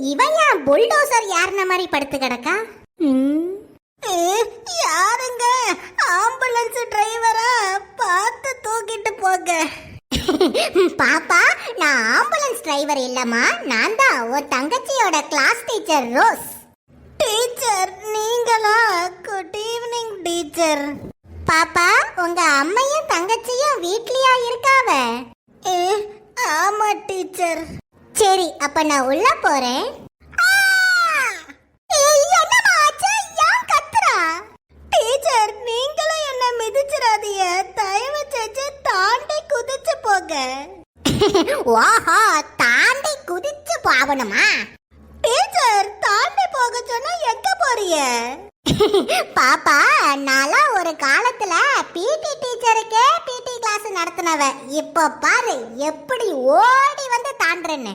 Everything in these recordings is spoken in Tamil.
ஏன் புல்டோசர் யாருன மாதிரி படுத்து கிடக்கா? ம். யாருங்க? ஆம்புலன்ஸ் டிரைவரா? பார்த்து தூக்கிட்டு போங்க. பாப்பா நான் ஆம்புலன்ஸ் டிரைவர் இல்லம்மா. நான் தான் உன் தங்கச்சியோட கிளாஸ் டீச்சர் ரோஸ். டீச்சர் நீங்களா? Good evening teacher. பாப்பா உங்க அம்மையும் தங்கச்சியும் வீட்லயா இருக்காவ? ஆமா டீச்சர். சரி அப்ப நான் உள்ள போறேன். என்னம்மா ஆச்சு? கத்துறா? டீச்சர் நீங்களும் என்ன மிதிச்சிடாதீங்க. தயவு செஞ்சு தாண்டி குதிச்சு போங்க. ஓஹோ தாண்டி குதிச்சு போகணுமா? டீச்சர் தாண்டி போக சொன்னா எங்க போறீங்க? பாப்பா நான்லாம் ஒரு காலத்துல பிடி டீச்சருக்கே பிடி கிளாஸ் நடத்தினவ. இப்போ பாரு எப்படி ஓடி வந்து தாண்டுறேன்னு.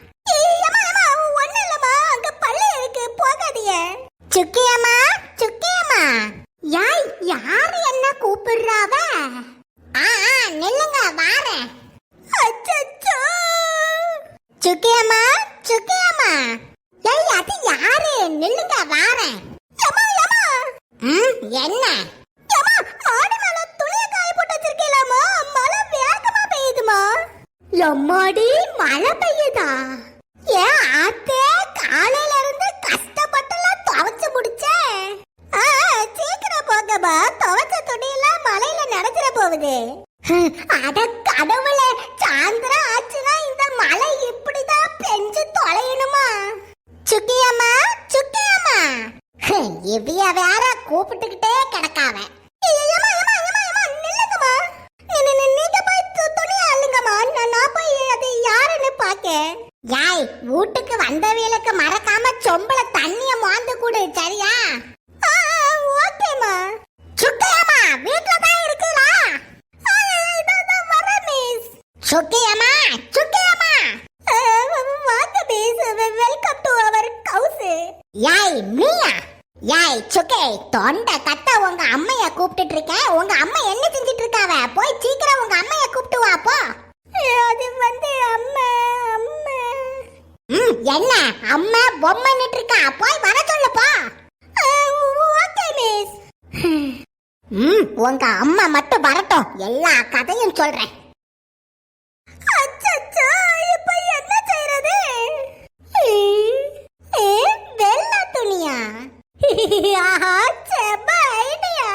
சுக்கியம்மா சுக்கியம்மா. யாய் யாரு என்ன கூப்பிடுறாவ ஆ நில்லுங்க வாரேன். அச்சச்சோ. சுக்கியம்மா சுக்கியம்மா. ஏய் அது யாரு? நில்லுங்க வாரேன். ஏமா ஏமா என்ன? ஏமா ஆடு மேல துணிய காய போட்டு மழை வேகமா பெய்யுதுமா மழை பெய்யுதா? ஏன் ஆத்தே காலையில இருந்து கஷ்டப்பட்டுலாம் துவைச்சு முடிச்சேன். ஆ, சீக்கிரம் போங்கம்மா. துவைச்ச துணியெல்லாம் மழையில நனைஞ்சிட போகுது. ஹம், அட கடவுளே சாயந்தரம் ஆச்சுன்னா இந்த மழை இப்படிதான் பெஞ்சு தொலையணுமா? சுக்கியம்மா சுக்கியம்மா. ஹம், இவ்விய வேற கூப்பிட்டுக்கிட்டே கிடக்காவ. யாய் வீட்டுக்கு வந்தவங்களுக்கு மறக்காம சொம்பல தண்ணிய மோந்து கொடு சரியா? ஆ, ஆ, வீட்ல தான் இருக்கீங்களா சுக்கியம்மா சுக்கியம்மா. வாங்க miss welcome to our house யாய் மீயா யாய் சுக்கே தொண்டை கத்த உங்க அம்மைய கூப்பிட்டு இருக்கேன். உங்க அம்மா என்ன செஞ்சிட்டு இருக்காவ? போய் சீக்கிரம் உங்க அம்மைய கூப்பிட்டு வா போ. அது வந்து அம்மா அம்மா. ம் என்ன? அம்மா பொம்மை இருக்கா போய் வர சொல்லுப்பா போ. ஓகே மிஸ் ம் உங்க அம்மா மட்டும் வரட்டும். எல்லா கதையும் சொல்றேன். அச்சச்சோ இப்போ என்ன செய்யறது ஏ வெள்ள துணியா? ஆஹா செம்ம ஐடியா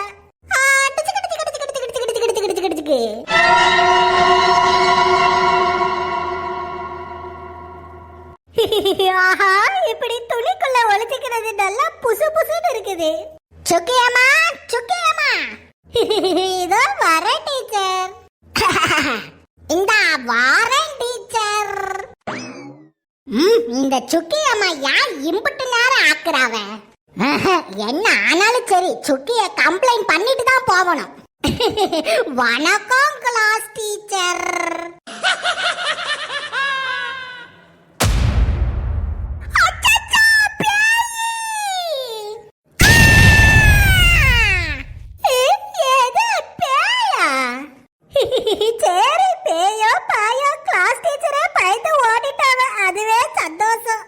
ஆ டிச்சு டிச்சு டிச்சு டிச்சு டிச்சு டிச்சு டிச்சு டிச்சு டிச்சு ஒளிச்சுக்கிறது நல்லா புசு புசுன்னு இருக்குது. சுக்கியம்மா சுக்கியம்மா. இதோ வர டீச்சர். இந்த வாரேன் டீச்சர். இந்த சுக்கி அம்மா யார் இம்புட்டு நேரம் ஆக்குறாவ? என்ன ஆனாலும் சரி சுக்கிய கம்ப்ளைண்ட் பண்ணிட்டு தான் போகணும். வணக்கம் கிளாஸ் டீச்சர். சரி பேயோ பாயோ கிளாஸ் டீச்சரே பயந்து ஓடிட்டாவ அதுவே சந்தோஷம்.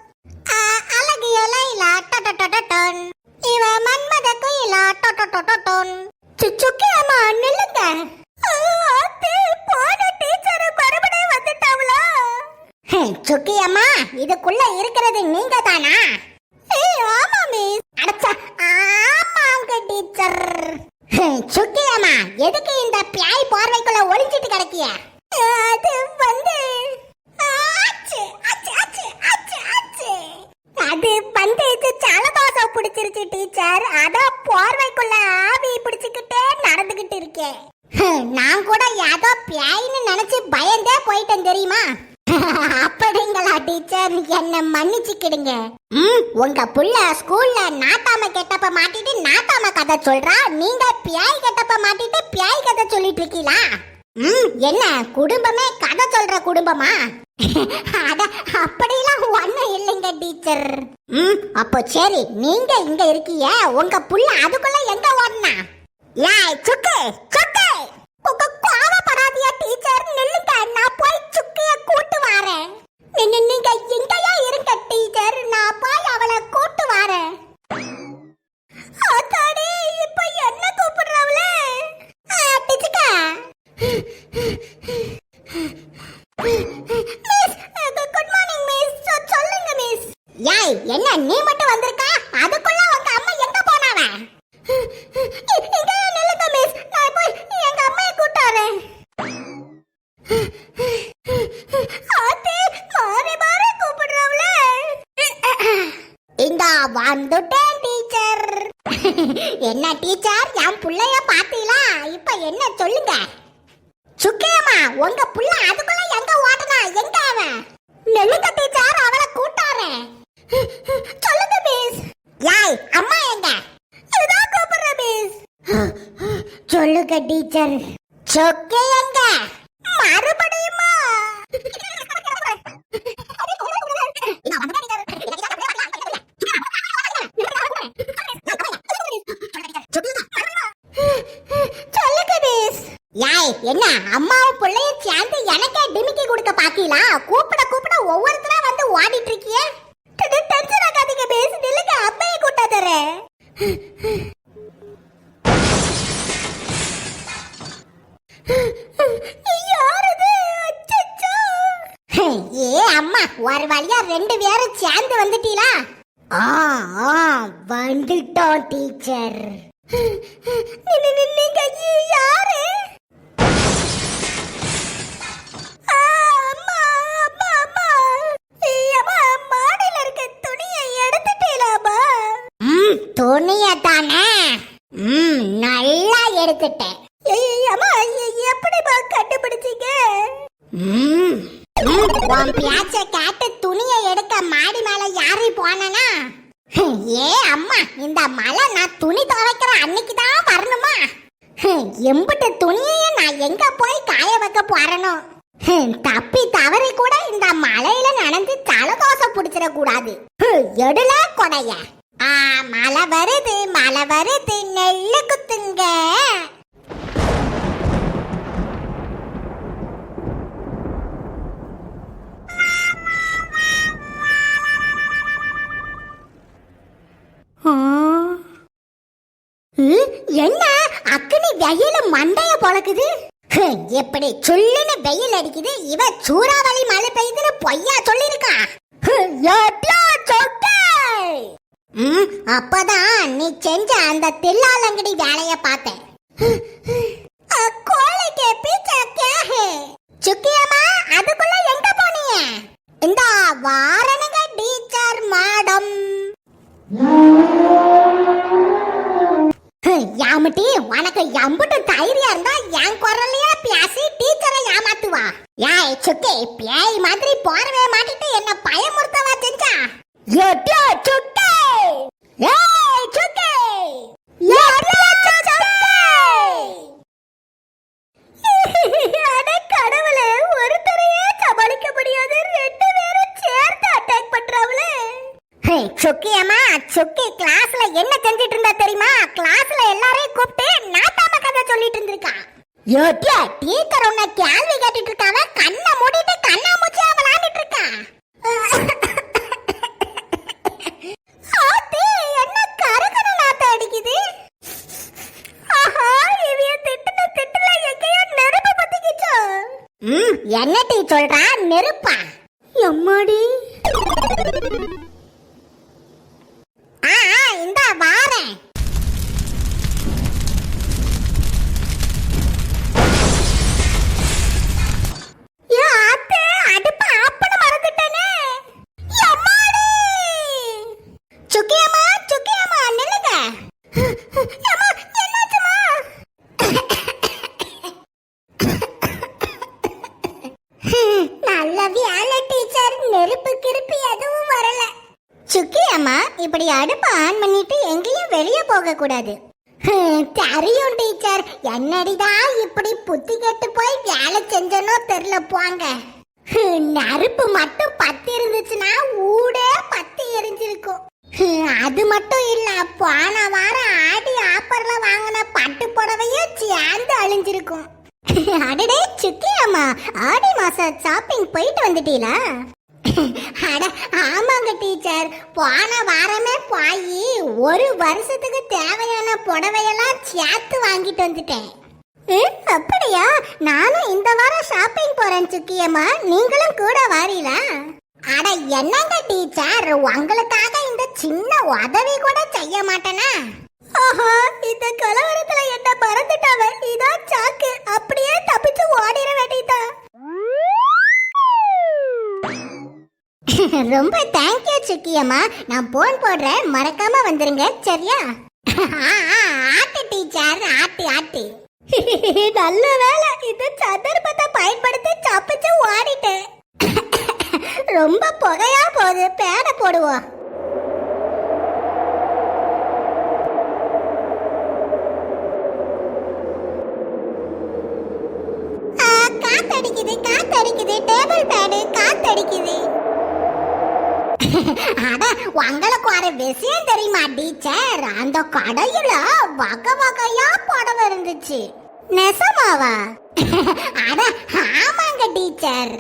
ஆ, அழகு இலையில டொடொடொடொடொன். இவ மன்மத குயில டொடொடொடொடொன். சுச்சுக்கி அம்மா நில்லுங்க. போன டீச்சர் சுக்கி அம்மா இதுக்குள்ள இருக்கிறது நீங்க தானா ஆமா மிஸ் அடச்சா ஆமாங்க டீச்சர் சுக்கி எதுக்கு இந்த பியாய் பார்வைக்குள்ள ஒளிஞ்சிட்டு கிடக்கிய? அது வந்து ஆச்சு, அது வந்து இது ஜலதோஷம் பிடிச்சிருச்சு டீச்சர். அதோ போர்வைக்குள்ள ஆவி பிடிச்சுக்கிட்டே நடந்துகிட்டு இருக்கேன் நான் கூட ஏதோ பியாயின்னு நினைச்சு பயந்தே போயிட்டேன் தெரியுமா? அப்படிங்களா டீச்சர்? என்ன மன்னிச்சுக்கிடுங்க. ம் உங்க புள்ள ஸ்கூல்ல நாட்டாம கெட்டப்ப மாட்டிட்டு நாட்டாம கதை சொல்றா? நீங்க பியாய் கெட்டப்ப மாட்டிட்டு பியாய் கதை சொல்லிட்டு இருக்கீங்களா ம் என்ன குடும்பமே கதை சொல்ற குடும்பமா? அட அப்படிலாம் ஒண்ணும் இல்லைங்க டீச்சர். ம் அப்போ சரி நீங்க இங்க இருக்கீங்க உங்க புள்ள அதுக்குள்ள எங்க ஓடனா? ஏய் சுக்கு சுக்கு! உங்க கோவப்படாதியா டீச்சர். நில்லுங்க நான் போய் சுக்கு என்ன டீச்சர் என் பிள்ளைய பாத்தீங்களா இப்ப என்ன சொல்லுங்க? சுக்கியம்மா உங்க புள்ள அதுக்குள்ள எங்க ஓடுனா? எங்க அவன் நெல்லுங்க டீச்சர் அவளை கூட்டாரே சொல்லுங்க மிஸ் யாய் அம்மா எங்க? இதோ கூப்பிடுற மிஸ் சொல்லுங்க டீச்சர் சொக்கே எங்க? மறுபடியும் சொல்லுங்க மிஸ் யாய் என்ன அம்மாவும் பிள்ளையும் சேர்ந்து எனக்கே டிமிக்கி கொடுக்க பாக்கீங்களா கூப்பிட கூப்பிட ஒவ்வொருத்தரா வந்து ஓடிட்டு இருக்கியே. டென்ஷன் ஆகாதீங்க மிஸ் நில்லுங்க ஏ அம்மா ஒரு வழியா ரெண்டு பேரும் சேர்ந்து வந்துட்டீங்களா? ஆ ஆ வந்துட்டோம் டீச்சர். நீங்க யாரு? துணியை தானே ம் நல்லா எடுத்துட்டேன். அம்மா, எ- எப்படிம்மா கண்டுபிடிச்சீங்க? ம், உன் கேட்டு துணியை எடுக்க மாடி மேல யாரி போனனா? ஏ அம்மா இந்த மழை நான் துணி துவைக்கிற அன்னைக்கு தான் வரணுமா? எம்பிட்டு துணியையும் நான் எங்க போய் காய வைக்க போறனோ? தப்பி தவறி கூட இந்த மழையில நனைஞ்சு ஜலதோஷம் பிடிச்சிட கூடாது எடுல கொடைய. மழை வருது மழை வருது நெல்லு குத்துங்க. என்ன? அக்னி வெயில மண்டைய பொழக்குது? எப்படி சொல்லுன்னு வெயில் அடிக்குது இவ சூறாவளி மழை பெய்யுதுன்னு பொய்யா சொல்லிருக்கா ஹம், எட்லா சொட்டை. ம், அப்பதான் நீ செஞ்ச அந்த தில்லாலங்கடி வேலைய பார்த்தேன். ஹம், பீச்சா கே சுக்கியம்மா அதுக்குள்ள எங்க போனீங்க? இந்த வாரணங்க டீச்சர் மேடம். யாமட்டி உனக்கு எம்புட்டு தைரியம் இருந்தா என் குரலையே பேசி டீச்சரை ஏமாத்துவா. ஏய் சுக்கே பேய் மாதிரி போறவே மாட்டிட்டு என்ன பயமுறுத்தவா செஞ்சா? எட்டியா சுக்கே ஏய் சுக்கே எட்டியா சுக்கே அட கடவுளே ஒருத்தரையே சமாளிக்க முடியாது ரெண்டு பேரும் சேர்த்து அட்டாக் பண்றாங்களே சுக்கியம்மா சுக்கி கிளாஸ்ல என்ன செஞ்சிட்டு இருந்தா தெரியுமா? கிளாஸ்ல எல்லாரையும் கூப்பிட்டு நாட்டாம கதை சொல்லிட்டு இருந்திருக்கா யோட்டியா டீச்சர் உன்னை கேள்வி கேட்டுட்டு இருக்காவ கண்ணை மூடிட்டு கண்ணா மூச்சியா விளையாண்டுட்டு இருக்கா என்ன டீ சொல்றா? நெருப்பா? எம்மாடி? இப்படி அடுப்பு ஆன் பண்ணிட்டு எங்கேயும் வெளியே போக கூடாது தெரியும் டீச்சர். என்னடிதான் இப்படி புத்தி கெட்டு போய் வேலை செஞ்சனோ தெரியல போங்க. நெருப்பு மட்டும் பத்து இருந்துச்சுன்னா ஊடே பத்தி எரிஞ்சிருக்கும். அது மட்டும் இல்ல போன வாரம் ஆடி ஆப்பர்ல வாங்கின பட்டு புடவையும் சேர்ந்து அழிஞ்சிருக்கும். அடடே சுக்கி அம்மா ஆடி மாசம் ஷாப்பிங் போயிட்டு வந்துட்டீங்களா? அட ஆமாங்க டீச்சர். போன வாரமே போய் ஒரு வருஷத்துக்கு தேவையான புடவையெல்லாம் சேர்த்து வாங்கிட்டு வந்துட்டேன். அப்படியா? நானும் இந்த வாரம் ஷாப்பிங் போறேன் சுக்கியம்மா. நீங்களும் கூட வாரீங்களா அட என்னங்க டீச்சர்? உங்களுக்காக இந்த சின்ன உதவி கூட செய்ய மாட்டேனா? ஆஹா இந்த கலவரத்துல என்ன பறந்துட்டாவே? இதான் சாக்கு. அப்படியே தப்பிச்சு ஓடிட வேண்டியதான் ரொம்ப தேங்க்யூ சுக்கியம்மா நான் போன் போடுறேன். மறக்காம வந்துருங்க. சரியா? ஆட்டு டீச்சர் ஆட்டு ஆட்டு. நல்ல வேலை இது சந்தர்ப்பத்தை பயன்படுத்தி தப்பிச்சு ஓடிட்டேன். ரொம்ப புகையா போகுது. பேட போடுவோம் காத்தடிக்குது காத்தடிக்குது. டேபிள் பேடு காத்தடிக்குது. அட உங்களுக்கு ஒரு விஷயம் தெரியுமா டீச்சர்? அந்த கடையில வகை வகையா புடவை இருந்துச்சு. நெசமாவா? அட ஆமாங்க டீச்சர்.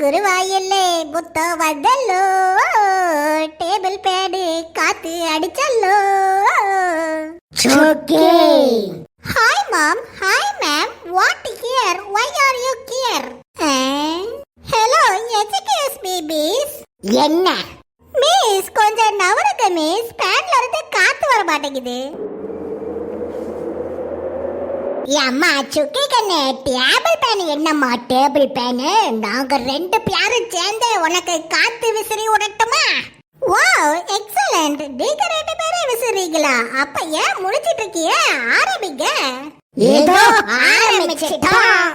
குருவாயில்லே புத்தோ வந்தல்லோ டேபிள் பேடு காத்து அடிச்சல்லோ. சோக்கே! Hi mom hi ma'am what here why are you here hello எஜுகேஸ் babies என்ன? மிஸ் கொஞ்சம் நவருங்க மிஸ் பேட்ல இருந்து காத்து வர மாட்டேங்குது. அம்மா சுக்கி கண்ணு டேபிள் பேனு என்னம்மா டேபிள் பேனு நாங்கள் ரெண்டு பேரும் சேர்ந்து உனக்கு காத்து விசிறி உடட்டுமா? வாவ் எக்ஸலண்ட் டெக்கரேட் விசிறீங்களா அப்ப ஏன் முடிச்சிட்டு இருக்கிய ஆரம்பிங்க. ஏதோ ஆரம்பிச்சிட்டோம்.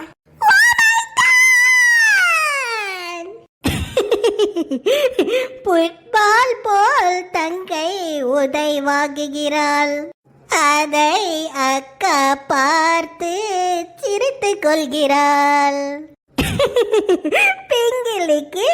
புட்பால் போல் தங்கை உதைவாகுகிறாள் அதை அக்கா பார்த்து சிரித்துக் கொள்கிறாள். பிங்கிலிக்கு